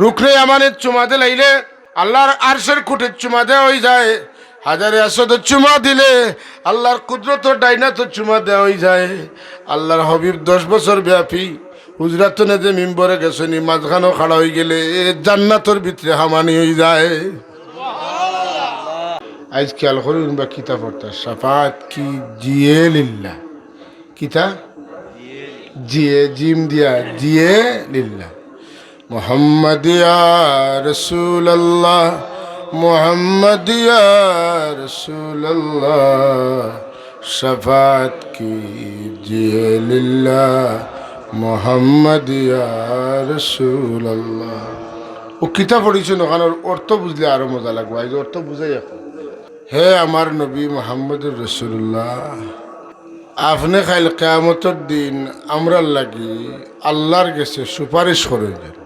রুকনে আমানের চুমাতে লাইলে, আল্লাহর আরশের খুঁটির চুমা দেওয়া হয়ে যায়। হাজারে আসদের চুমা দিলে, আল্লাহর কুদরত ডাইনাত চুমা দেওয়া হয়ে যায়। আল্লাহর হবিব দশ বছর ব্যাপী হুজরাত যে মিম্বরে গেছনি মাঝখানো খাড়া হয়ে গেলে জান্নাতর ভিতরে হামানি হয়ে যায়। আজ খেয়াল করুন বা কিতা পড়তা, সাফাত কি জিয়ে লিল্লা? কিতা? জিয়ে, জিম দিয়া, জিয়ে লিল্লা। মোহাম্মদ ইয়া রসুল আল্লাহ মোহাম্মদ ইয়া রসুল আল্লাহ শফাত কি জিয়ে লিল্লা মোহাম্মদ ইয়া রসুল আল্লাহ ও কিতা পড়িছ ওখানের অর্থ বুঝলে আরও মজা লাগবে। আজ অর্থ বুঝাই এখন। হে আমার নবী মোহাম্মদুর রসুল্লাহ আপনি খাইল কেয়ামতর দিন আমরার লাগি আল্লাহর গেছে সুপারিশ করে দেন।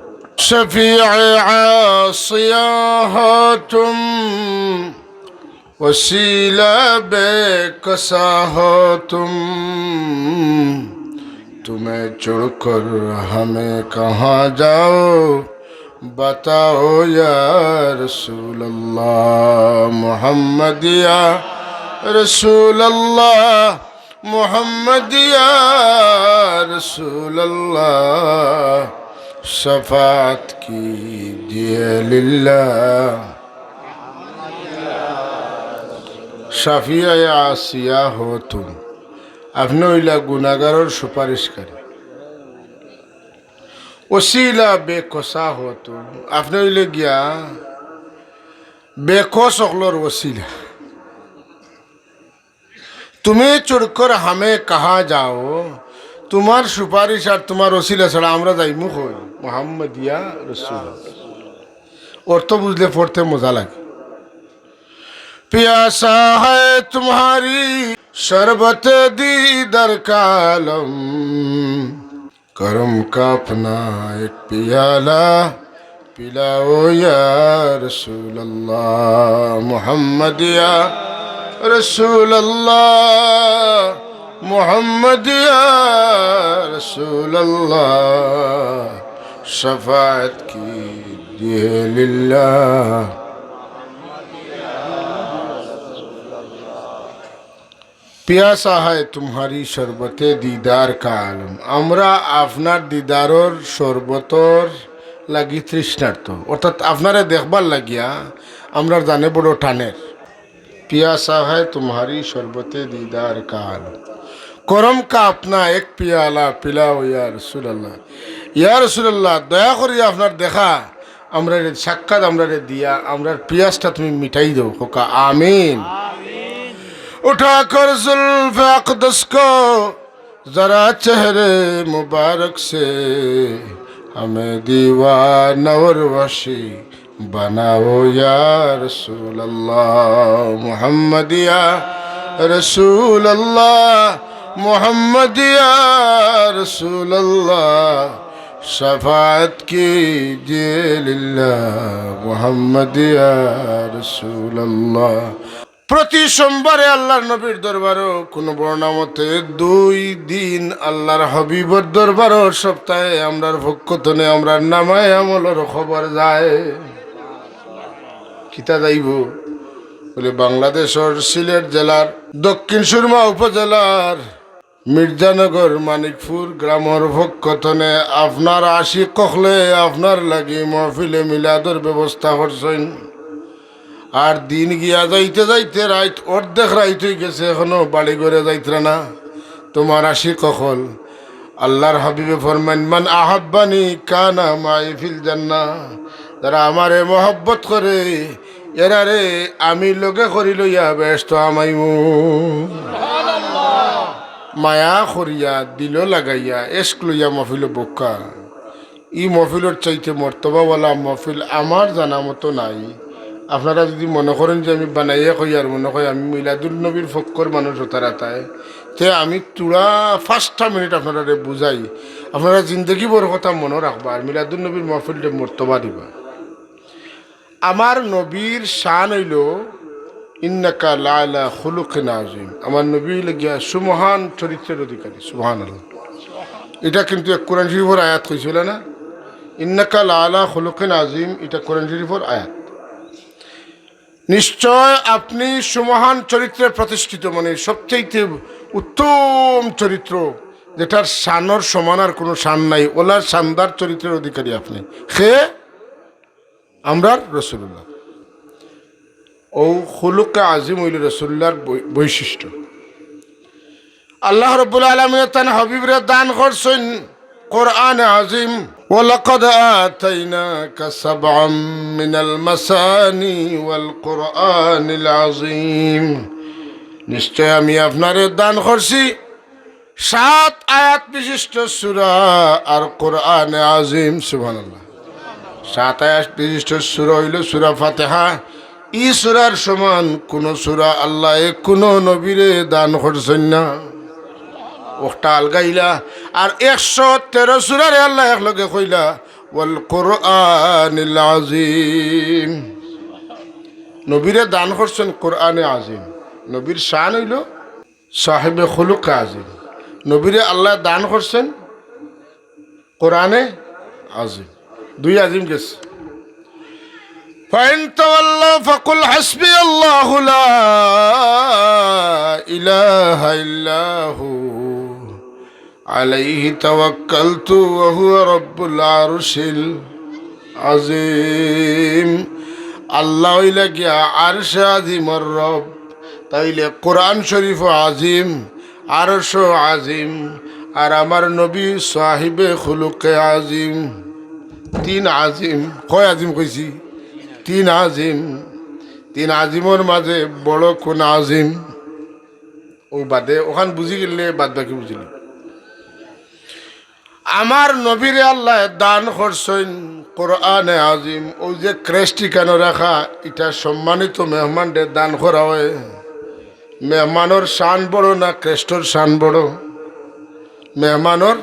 شفيع عاصياهاتم وسيلة بكساهاتم تمہیں چڑ کر ہمیں کہاں جاؤ؟ بتاؤ یا رسول اللہ محمد یا رسول اللہ محمد یا رسول اللہ شفاعت کیجیے للہ সাফিয়া আসিয়া হো তুম আপনি হইলা গুণাগারের সুপারিশকারী ওসিলা বেকসা হো তুম আপনি হইলে গিয়া বেকস অকলর ওসিলা তুমি চুড়কর হামে কাহা যাও তোমার সুপারিশ আর তোমার ওসিলা ছাড়া আমরা যাই মুখ হই মোহাম্মদিয়া রসুল অর্থ বুঝলে পড়তে মজা লাগে प्यासा है तुम्हारी शरबत दीदर कालम करम का अपना एक पियाला पिलाओ या रसूल अल्लाह मोहम्मद या रसूल अल्लाह মোহাম্মদ সফায়ত কি পিয়াসা হয় তোমারি শরবতে দিদার কালম। আমরা আপনার দিদারর শরবতর লাগি তৃষ্ণার্থ অর্থাৎ আপনারা দেখবার লাগিয়া আমরা জানে বড় টানের। পিয়াসা হয় তোমারি শরবতে দিদার কালম। করম কা আপনা এক পিয়ালা পিলাও ইয়া রসুল্লাহ ইয়া রসুল্লাহ দয়া করি আপনার দেখা আমরা রে সাক্ষাৎ আমরা রে দিয়া আমরার পিয়াসটা তুমি মিটাই দেও হোকা আমিন। উঠা কর জুলফ জরা চেহরে মুবারক সে আমি দিওয়ানর ওয়াশি বানাও ইয়া রসুল্লাহ মোহাম্মদিয়া রসুল্লাহ मोहम्मद या रसूल अल्लाह मोहम्मद या रसूल अल्लाह शफात कीजिए लिल्लाह मोहम्मद या रसूल अल्लाह প্রতি সোমবারে আল্লাহর নবীর দরবারও কোনো বর্ণামতে দুই দিন আল্লাহর হবিবর দরবারও সপ্তাহে আমরার ভক্ষতনে আমরার নামায় আমলের খবর যায় কিতা যাইব বলে বাংলাদেশের সিলেট জেলার দক্ষিণ সুরমা উপজেলার মির্জানগর, মানিকপুর গ্রামের ভক্ষতনে আপনার আশি কখলে আপনার লাগি মহফিলে মিলাদর ব্যবস্থা করছেন। আর দিন গিয়া যাইতে যাইতে রাইত অর্ধেক রাইত গেছে, এখনও বাড়ি ঘরে যাইতে না। তোমার আশি কখল, আল্লাহর হাবিবে ফরমান মান আহাব্বানি কানা মাইফিল জান্না যারা আমারে মহব্বত করে, এরারে আমি লোকে করি লইয়া ব্যস্ত আমাই আমাইমু। মায়া করিয়া দিল লাগাইয়া এস্ক লইয়া মফিল বোকা। ই মফিলর চাইতে মর্তবাওয়ালা মফিল আমার জানা মতো নাই। আপনারা যদি মনে করেন যে আমি বানাইয়া কই আর মনে করি আমি মিলাদুল নবীর ফক্কর মানুষ তারা তাই। তে আমি তুড়া ফার্স্টটা মিনিট আপনারা বুঝাই। আপনারা জিন্দগি বড় কথা মনে রাখবা আর মিলাদুল নবীর মহফিলটা মর্তবা দিবা। আমার নবীর শান হইল ইন্নাকা লালা খুলুক নাজিম আমার নবী গিয়া সুমহান চরিত্রের অধিকারী সুবহান আল্লাহ এটা কিন্তু এক কোরআন শরীফের আয়াত হয়েছিল না? ইন্নাকা লালা খুলুকিন আজিম এটা কোরআন শরীফর আয়াত। নিশ্চয় আপনি সুমহান চরিত্রে প্রতিষ্ঠিত মানে সবচেয়ে উত্তম চরিত্র, যেটার শানর সমান আর কোনো শান নাই। ওলার শানদার চরিত্রের অধিকারী আপনি। সে আমরার রসুল্লাহ ও খুলুকে আজিম হইল রসুল্লার বৈ- বৈশিষ্ট্য আল্লাহ রব্বুল আলমিন তান হবিবরে দান করছেন কোরআন আজিম ولقد آتيناك سبعا من المثاني والقرآن العظيم নিশ্চয় আমি আপনারে দান করছি সাত আয়াত বিশিষ্ট সুরা আর কোরআন আজিম সুবহানাল্লাহ সাত আয়াত বিশিষ্ট সুরা হইল সুরা ফাতেহা ই সুরার সমান, কোন সুরা আল্লাহ কোন নবীরে দান করছেন না। ওটা আলগাইলা আর একশো তেরো সুরারে আল্লাহ একলগে কইলা, ওয়াল কোরআন আজিম নবীরে দান করছেন কোরআনে আজিম নবীর শান হইল সাহেবে খুলুক আজিম নবীরে আল্লাহ দান করছেন কোরআনে আজিম দুই আজিম গেছে। فإن تولوا فقل حسبي الله لا إله إلا هو عليه توكلت وهو رب العرش العظيم আল্লাহ হইলে গিয়া আরশ আজিমর রব তাইলে কোরআন শরীফ আজিম আরশ আজিম আর আমার নবী সাহিবে খুলুকে আজিম তিন আজিম কয় আজিম কইছি তিন আজিম, তিন আজিমর মাঝে বড় কোন আজিম? ও বাদে, ওখান বুঝি গেলে বাদ বাকি বুঝিলি আমার নবীরে আল্লাহ দান করছেন কোরআনে আজিম, ও যে ক্রেস্টি কেন রাখা এটা সম্মানিত মেহমানদের দান করা হয়। মেহমানোর শান বড় না ক্রেস্টর শান বড়? মেহমানোর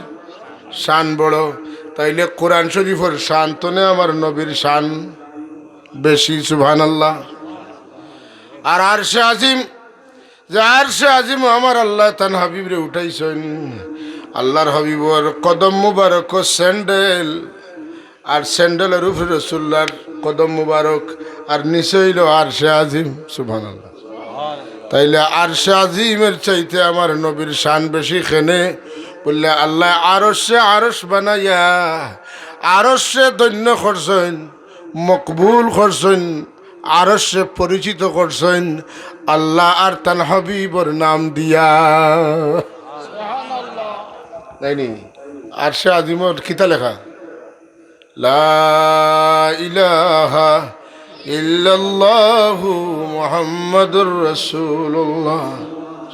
শান বড়। তাইলে কোরআন শরীফের শান তো নে আমার নবীর শান বেশি সুবহান আল্লাহ আর আর সে আজিম, যে আর সে আজিম আমার আল্লাহ তান হাবিবরে উঠাইছেন। আল্লাহর হাবিবর কদম মুবারক স্যান্ডেল। আর স্যান্ডেলের উপরে রসুল্লার কদম মুবারক। আর নিচে আর সে আজিম সুবহান আল্লাহ তাইলে আর সে আজিমের চাইতে আমার নবীর শান বেশি খেনে। বললে, আল্লাহ আরসে আরস বানাইয়া আরসে দৈন্য করছেন মকবুল করছেন আরসে পরিচিত করছেন আল্লাহ আর তান হাবিবর নাম দিয়া। নাইনি আর সে আজিমর কিতা লেখা। লা ইলাহা ইল্লাল্লাহু মুহাম্মাদুর রাসূলুল্লাহ।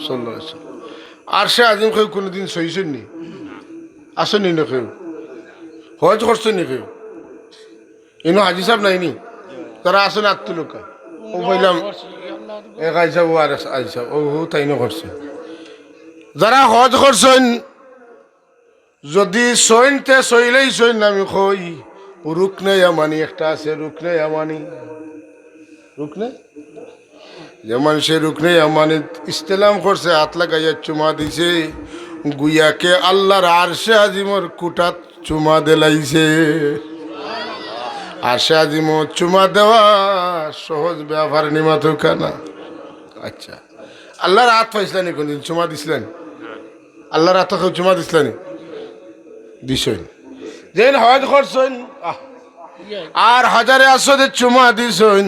সাল্লাল্লাহু আলাইহি আর সে আজিম কেউ কোনোদিন সহিছেন নি? আসেনি না কেউ? হজ করছেন নি কেউ? ইনো হাজি সাহেব নাইনি তারা আসেন আত্মলোকা ও বললাম এক আইসা ও আর আইসা ও হো, তাই না করছে যারা হজ করছেন যদি সইনতে সইলেই সইন আমি কই রুকনে আমানি একটা আছে রুকনে আমানি রুকনে যেমন সে রুকনে আমানি ইস্তেলাম করছে হাত লাগাইয়া চুমা দিছে, গুইয়াকে আল্লাহর আরশে আজিমর কুটাত চুমা দেলাইছে। আরশে আজিম চুমা দেওয়া, সহজ ব্যাপার নিমাত না আচ্ছা। আল্লাহর হাত পাইছিলেন কোনদিন? চুমা দিছিলেন আল্লাহর হাত চুমা দিছিলেন দিছেন যেন হজ করছেন আর হাজারে আসতে চুমা দিছেন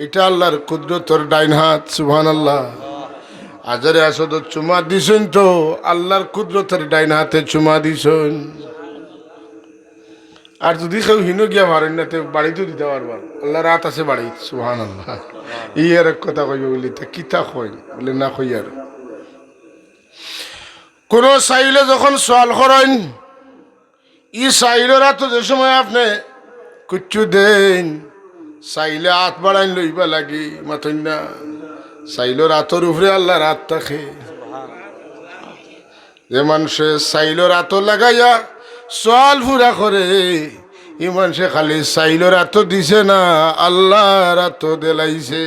এটা আল্লাহর কুদরতর ডাইন হাত সুবহান আল্লাহ হাজারে আসতে চুমা দিছেন তো, আল্লাহর কুদরতের ডাইন হাতে চুমা দিছেন আর যদি কেউ হিনো গিয়া মারেন না তো বাড়িতেও দিতে পারবার আল্লাহ রাত আছে বাড়ি সুহান আল্লাহ ই আর এক কথা কইবে বলি তা কিতা কই বলে না কই আর। কোন চাইলে যখন সোয়াল করেন ই চাইলেরা তো যে সময় আপনি কুচ্ছু দেন চাইলে হাত বাড়াইন লইবা লাগি মাথইন না। চাইলের হাতর উপরে আল্লাহ রাত থাকে যে মানুষে চাইলের হাত লাগাইয়া সোয়াল ফুরা করে ইমান মানুষে খালি চাইলের হাত দিছে না আল্লাহ রাত দেলাইছে।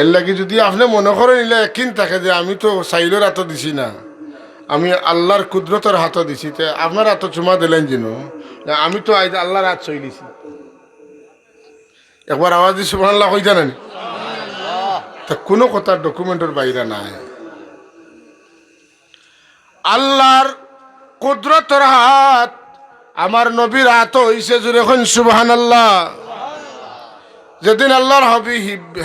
এর লাগি যদি আপনি মনে করেন নিলে একদিন থাকে যে আমি তো চাইলের হাত দিছি না, আমি আল্লাহর কুদরতের হাত দিছি, তে আপনার হাত চুমা দিলেন যেন আমি তো আজ আল্লাহর হাত চইলিছি একবার আওয়াজ দিছি আল্লাহ কই জানেন? তা কোনো কথার ডকুমেন্টের বাইরে নাই। আল্লাহর কুদরতর হাত আমার নবীর হাত হইছে জুড়ে এখন সুবহান আল্লাহ যেদিন আল্লাহর হবি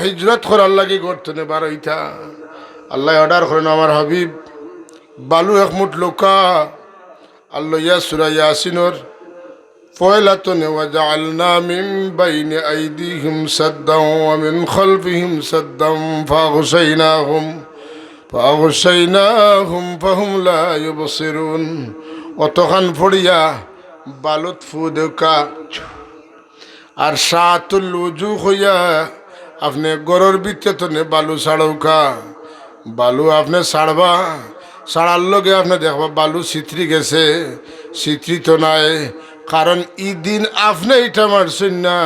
হিজরত করার লাগে করতে বার হইতা আল্লাহ অর্ডার করেন আমার হাবিব বালু এক মুঠ লোকা আল্লাহ ইয়া সুরা ইয়াসিনর فويلة وجعلنا من بين أيديهم سدا ومن خلفهم سدا فأغشيناهم فأغشيناهم فهم لا يبصرون অতখান ফড়িয়া বালুত ফুদকা আর সাতুল উজু হইয়া আপনি গরর বিচ্ছেতনে বালু ছাড়ৌকা বালু আপনি ছাড়বা ছাড়ার লগে আপনি দেখবা বালু চিত্রি গেছে। চিত্রি তো নাই কারণ দিন আপনি ইটা মারছেন না।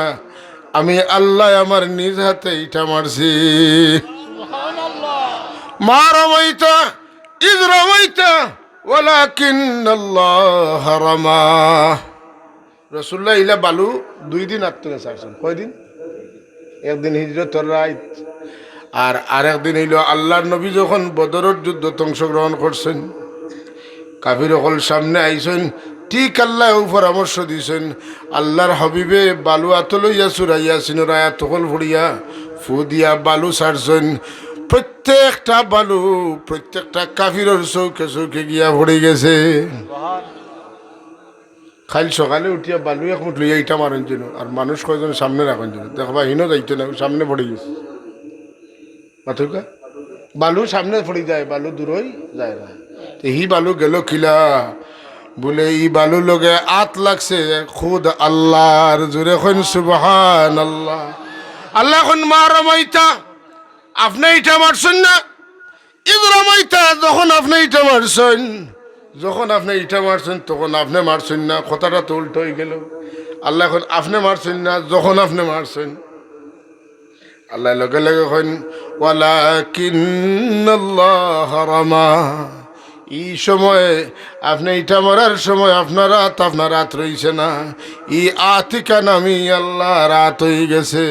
আমি আল্লাহ আমার নিজ হাতে ইটা মারছি। মা রমাইতা ইদ রমাইতা ওলাকিন আল্লাহ রমা রসুল্লাহ ইলা বালু দুই দিন আত্মনে ছাড়ছেন কয়দিন একদিন হিজরতর রাইত। আর আরেকদিন হইল আল্লাহর নবী যখন বদরের যুদ্ধত অংশগ্রহণ করছেন কাফির অকল সামনে আইসেন ঠিক আল্লাহ পরামর্শ দিছেন। আল্লাহর হবিবে বালু আতলইয়া, চুরাইয়া সিনরায়া তকল ভরিয়া ফু দিয়া বালু ছাড়ছেন। প্রত্যেকটা বালু, প্রত্যেকটা কাফিরের চৌকে চৌকে গিয়া ভরে গেছে। খাইল সকালে উঠিয়া বালু এক মুঠ লইয়া ইটা মারেন যেন, আর মানুষ কয়জন সামনে রাখেন যেন। দেখবা হিনো যাইতো না, সামনে পড়ে গেছে। মাথুকা? বালু সামনে পড়ে যায়, বালু দূরই যায় না। হি বালু গেল কিলা বলে, ই বালু লগে আত লাগছে, খুদ আল্লাহর জোরে খন সুবহান আল্লাহ আল্লাহ খন মা রমাইতা আপনি ইটা মারছেন না? ঈদ রমাইতা যখন আপনি ইটা মারছেন, যখন আপনি ইটা মারছেন, তখন আপনি মারছেন না। কথাটা তো উল্টো হয়ে গেল। আল্লাহ এখন আপনি মারছেন না, যখন আপনি মারছেন। আল্লাহ লগে লগে কইন, ওয়ালাকিন্নাল্লাহ রামা। এই সময়ে, আপনি ইটা মারার সময় আপনার রাত আপনার রাত রইছে না। ই আতিকা নামি আল্লাহ রাত হয়ে গেছে।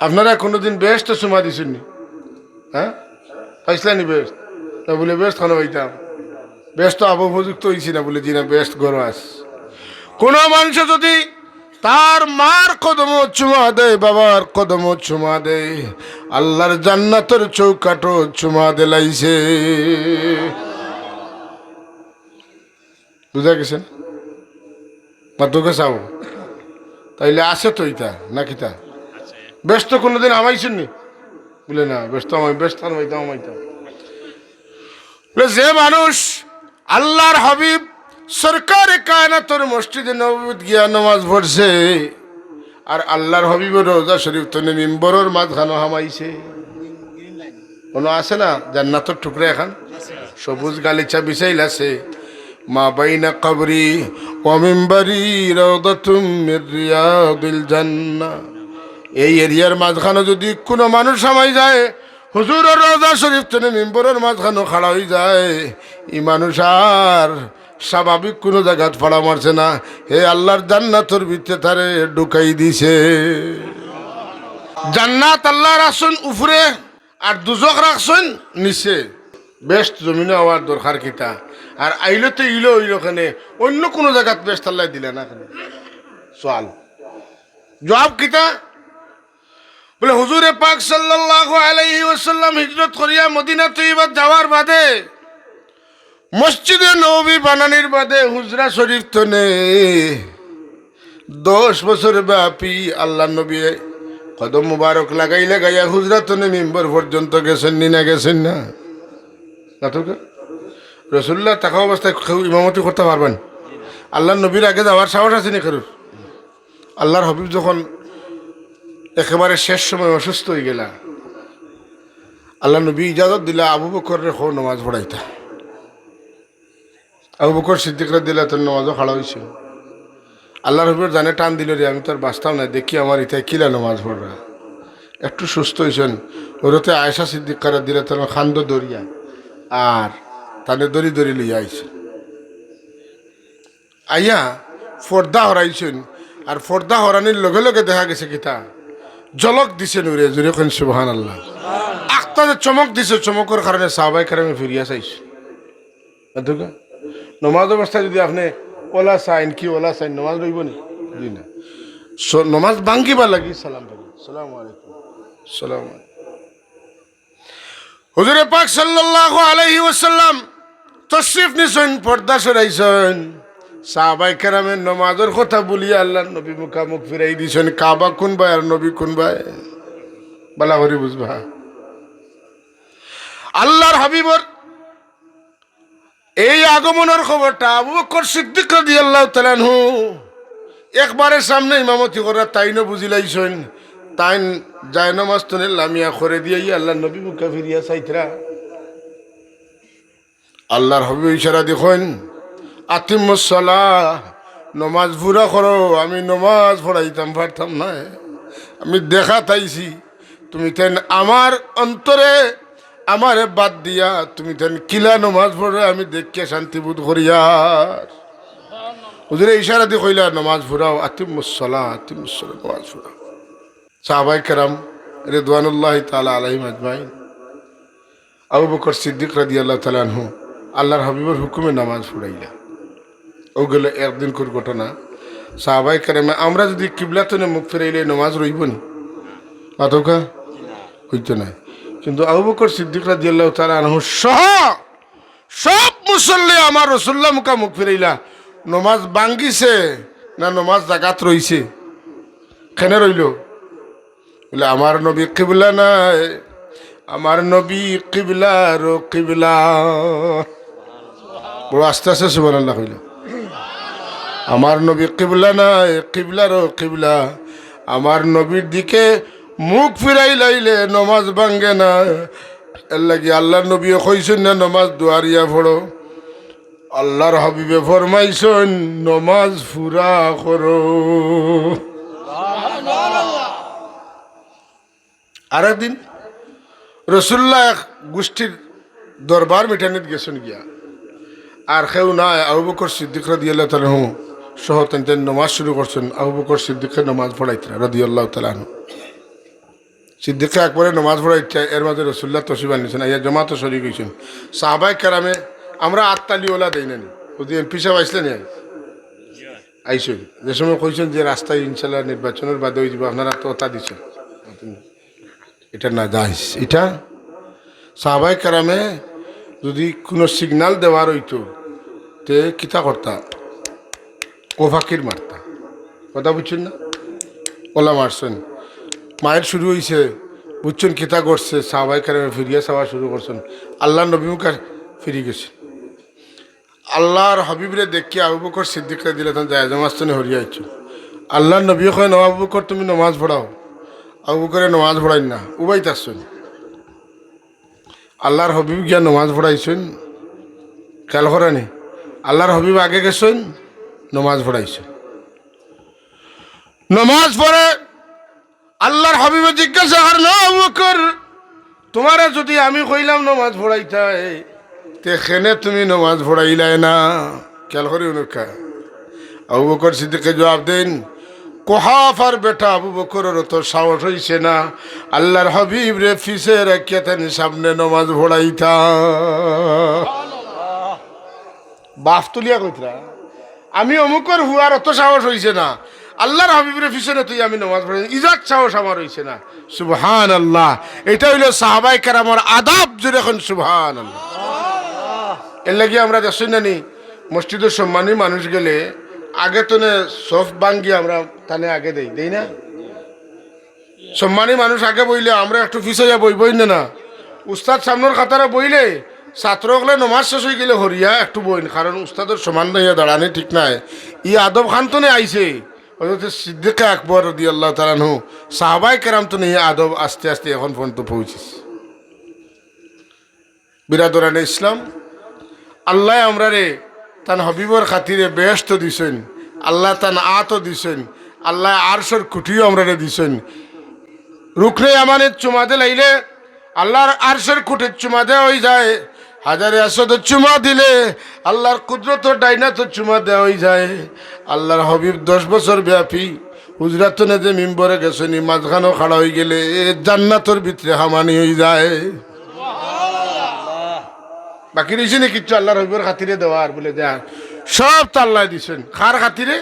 আপনারা কোনোদিন বেস্ট সময় দিছেননি? হ্যাঁ? পাইছিলেনি বেস্ট না বলে বেস্ট খানো বেস্ট অপযুক্ত হয়েছি না বলে দিনা বেস্ট গরম আস কোনো মানুষ যদি তার মার কদম চুমা দেয়, বাবার কদম চুমা দেয়, আল্লাহর জান্নাতের চৌকাটো চুমা দেলাইছে। বুঝা গেছেন? মাতুকে চাও তাইলে আছে তো ইতা নাকি তা? ব্যস্ত কোনোদিন আমাইছেন নি বলে, না, ব্যস্ত আমাই ব্যস্ত আমাইতাম আমাইতাম যে মানুষ আল্লাহর হাবিব সরকার কায়নাতর মসজিদে নবীত গিয়া নামাজ পড়ছে আর আল্লাহর হাবিবের রোজা শরীফ তনে মিম্বরের মাঝখানো হামাইছে। কোনো আছে না? জান্নাতর টুকরা এখন? সবুজ গালিচা বিছাইল আছে। মা বাইনা কবরি অমিম্বারি রওদাতুম মির এই এরিয়ার মাঝখানে যদি কোনো মানুষ সামাই যায়, হুজুরের রোজা শরীফ তেনে মেম্বরের মাঝখানে খাড়া হয়ে যায়। এই মানুষ আর স্বাভাবিক কোনো জায়গাত ফাড়া মারছে না। হে আল্লাহর জান্নাতর ভিতরে তারে ঢুকাই দিছে। জান্নাত আল্লাহর আসুন উপরে আর দুজক রাখছেন নিচে। বেস্ট জমিনে হওয়ার দরকার কিতা? আর আইলো তো ইলো ইলো খানে অন্য কোনো জায়গাত বেস্ট আল্লাহ দিলে না সোয়াল জবাব কিতা? বলে, হুজুরে পাক সাল্লাল্লাহু আলাইহি ওয়াসাল্লাম হিজরত করিয়া মদিনা তৈবাত যাওয়ার বাদে, মসজিদে নবী বানানির বাদে হুজরা শরীফ তনে দশ বছর ব্যাপী আল্লাহ নবী কদম মুবারক লাগাই লাগাইয়া হুজরা তনে মেম্বর পর্যন্ত গেছেন নি না গেছেন না? রসুল্লাহ টাকা অবস্থায় ইমামতি করতে পারবেন? আল্লাহ নবীর আগে যাওয়ার সাহস আছে নি কারুর? আল্লাহর হবিব যখন একেবারে শেষ সময় অসুস্থ হয়ে গেলা আল্লাহ নবী ইজাজত দিলা আবু বকর রেখো নমাজ পড়াইতা। আবু বকর সিদ্দিকরা দিলা তোর নমাজও খাড়া হয়েছিল আল্লাহ রবির জানে টান দিল রে, আমি তোর বাঁচতাম না, দেখি আমার ইতায় কিলা নমাজ পড়রা একটু সুস্থ হয়েছেন। ওরতে আয়সা সিদ্দিকারা দিলে তার খান্দ দরিয়া, আর তাদের দড়ি দড়ি লইয়া আইছে। আইয়া ফর্দা হরাইছেন, আর ফর্দা হরানির লগে লগে দেখা গেছে কিতা? জলক দিছে নুরে জুড়ে কেন সুবহান আল্লাহ আখতারে চমক দিছে চমকের কারণে সাহবাই কারামে ফিরিয়া চাইছে। নমাজ অবস্থায় যদি আপনি ওলা সাইন কি ওলা সাইন নমাজ রইব নি? না। নমাজ ভাঙ্গিবা লাগি সালাম সালাম আলাইকুম। সালাম হুজুরে পাক সাল্লাল্লাহু আলাইহি ওয়াসাল্লাম তশরিফ নিছেন, পর্দা সরাইছেন সাহাবাই কেরামের নমাজের কথা বলিয়া আল্লাহ নবী মুখামুখ ফিরাই দিছেন কাবা কোন ভাই আর নবী কোন ভাই? বলা করে বুঝবা। আল্লাহর হাবিবর এই আগমনের খবরটা আবু বকর সিদ্দিক রাদিয়াল্লাহু তাআলা আনহু একবারের সামনে ইমামতি করা, তাইনও বুঝিলাইছেন তাইন যায় নামাজ তনে লামিয়া করে দিয়ে আল্লাহ নবী মুখা ফিরিয়া চাইতরা। আল্লাহর হবি ইশারা দেখুন আতিমসলা নমাজ পুরা করো, আমি নমাজ পড়াইতাম, পারতাম না। আমি দেখা তাইছি তুমি তেন আমার অন্তরে আমারে বাদ দিয়া, তুমি তেন কিলা নমাজ পড়ে আমি দেখিয়া শান্তি বোধ করিয়ার হুজুরে ইশারা দিয়ে কইলা, নমাজ ফুরাও আতিমসলা আতিমসলা নমাজ ফুরাও সাহাবাই কেরাম রেদওয়ানুল্লাহ তালা আলহিম আজমাইন। আবু বকর সিদ্দিক রাদি আল্লাহ তালানহু আল্লাহর হাবিবের হুকুমে নামাজ ফুরাইলা ওগুলো একদিন করে ঘটনা। সাহাবাই কেরামে, আমরা যদি কিবলাতনে মুখ ফিরাইলে নমাজ রইব নি? অতকা হইতো না। কিন্তু আবু বকর সিদ্দিক রাদি আল্লাহ তালানহু সহ, সব মুসল্লি আমার রসুল্লাহ মুখা মুখ ফিরাইলা, নমাজ বাঙ্গিছে না নমাজ জাগাত রইছে? কেনে রইল? বলে, আমার নবী কিবলা নাই, আমার নবী কিবলা রো কিবলা। বড় আস্তে আস্তে সুবান আল্লাহ আমার নবী কিবলা নাই কিবলা রো কিবলা। আমার নবীর দিকে মুখ ফিরাই লাইলে নমাজ ভাঙ্গে না। এর লাগি আল্লাহ নবী কইছেন না, নমাজ দুয়ারিয়া পড়ো। আল্লাহর হাবিবে ফরমাইছেন, নমাজ ফুরা করো। আরেকদিন রসুল্লাহ এক গোষ্ঠীর দরবার মিটানিত গেছেন গিয়া। আর কেউ নাই, আবু বকর সিদ্দিক আল্লাহ তালাহু সহ তেন নমাজ শুরু করছেন, আবু বকর সিদ্দিকে নমাজ পড়াইতরা রাদি আল্লাহ তালাহু সিদ্দিকে একবারে নমাজ পড়াইতে এর মাঝে রসুল্লাহ তসিব আনিছেন আইয়া জমাত সরি গেছেন সাহাবাই কারামে আমরা আত্মালি ওলা দেই না যদি এমপি সাহেব আইসলে নি আইসুন। যে সময় কইছেন যে রাস্তায় ইনশাল্লাহ নির্বাচনের বাদে হয়ে যাবে, আপনারা তো ওটা দিচ্ছেন এটা না যাইস এটা সাহাবাই কারামে যদি কোনো সিগনাল দেওয়ার হইতো তে কিতা করতা? কোফাকির মারতা কথা বুঝছেন না? ওলা মারছেন। মায়ের শুরু হয়েছে বুঝছেন কিতা করছে? সাহাবাই কারামে ফিরিয়া চাওয়া শুরু করছেন। আল্লাহ নবী মুখা ফিরে গেছে। আল্লাহর হাবিবরে দেখি আবু বকর সিদ্দিকরে দিলে তখন যায় জমাস্তনে হরিয়া আইছ। আল্লাহর নবী কয় নবাবু বকর, তুমি নমাজ পড়াও। আবু বকরে নমাজ পড়াই না উবাই তাসছেন আল্লাহর হবিব গিয়া নমাজ পড়াইছেন। খেয়াল করেনি? আল্লাহর হবিব আগে গেছেন? নমাজ পড়াইছেন নমাজ পড়ে আল্লাহর হবিবে জিজ্ঞাসা আর না তোমারে যদি আমি কইলাম নমাজ পড়াইতাই তেখানে তুমি নমাজ পড়াইলাই না? খেয়াল করি অনুকা আবু বকর সিদ্দিকে জবাব দেন কোহাফার বেটা আবু বকরের তো সাহস হইছে না। আল্লাহর হাবিব রে ফিসে রাখিয়া তেন সামনে নমাজ পড়াইতা বাফ তুলিয়া কইতরা। আমি অমুকর হুয়ার অত সাহস হইছে না। আল্লাহর হাবিবের পিছনে তুই আমি নমাজ পড়ি ইজাত সাহস আমার হইছে না। সুবহান আল্লাহ এটা হইল সাহাবাই কারামার আদাব জুড়ে এখন সুবহান আল্লাহ এর লাগি আমরা দেখছি না নি, মসজিদের সম্মানী মানুষ গেলে আগে তো সফ বাঙ্গি আমরা তানে আগে দেই দেই না? সম্মানী মানুষ আগে বইলে, আমরা একটু যা বই বই না না। উস্তাদ সামনের খাতারা বইলে ছাত্রগুলো নমাজ শেষ হয়ে গেলে হরিয়া একটু বইন কারণ উস্তাদের সমান হইয়া দাঁড়ানি ঠিক নাই। ই আদব খান তো আইছে। হয়তো সিদ্দিকা আকবর দি আল্লাহ তালানহু সাহাবাই কেরাম তো নেই আদব আস্তে আস্তে এখন পর্যন্ত পৌঁছিস বিরাদরানে ইসলাম আল্লাহ আমরা রে তান হবিবর খাতিরে বেহস্ত দিছেন, আল্লাহ তান আতও দিছেন, আল্লাহ আরশর কুটিও আমরা রে দিছেন। রুকরে আমানের চুমা দিলাইলে আল্লাহর আরশের খুঁটের চুমা দেওয়া হয়ে যায় হাজারে আসদের চুমা দিলে, আল্লাহর কুদরত ডাইনাত চুমা দেওয়া হয়ে যায়। আল্লাহর হবিব দশ বছর ব্যাপী হুজরাত যে মিম্বরে গেছেনি, মাঝখানেও খাড়া হয়ে গেলে এ জান্নাতর ভিতরে হামানি হয়ে যায়। বাকি রয়েছে না কিচ্ছু আল্লাহর হবিবের খাতিরে দেওয়া আর বলে দেয়া। সব তো আল্লাহ দিছেন। খার খাতিরে?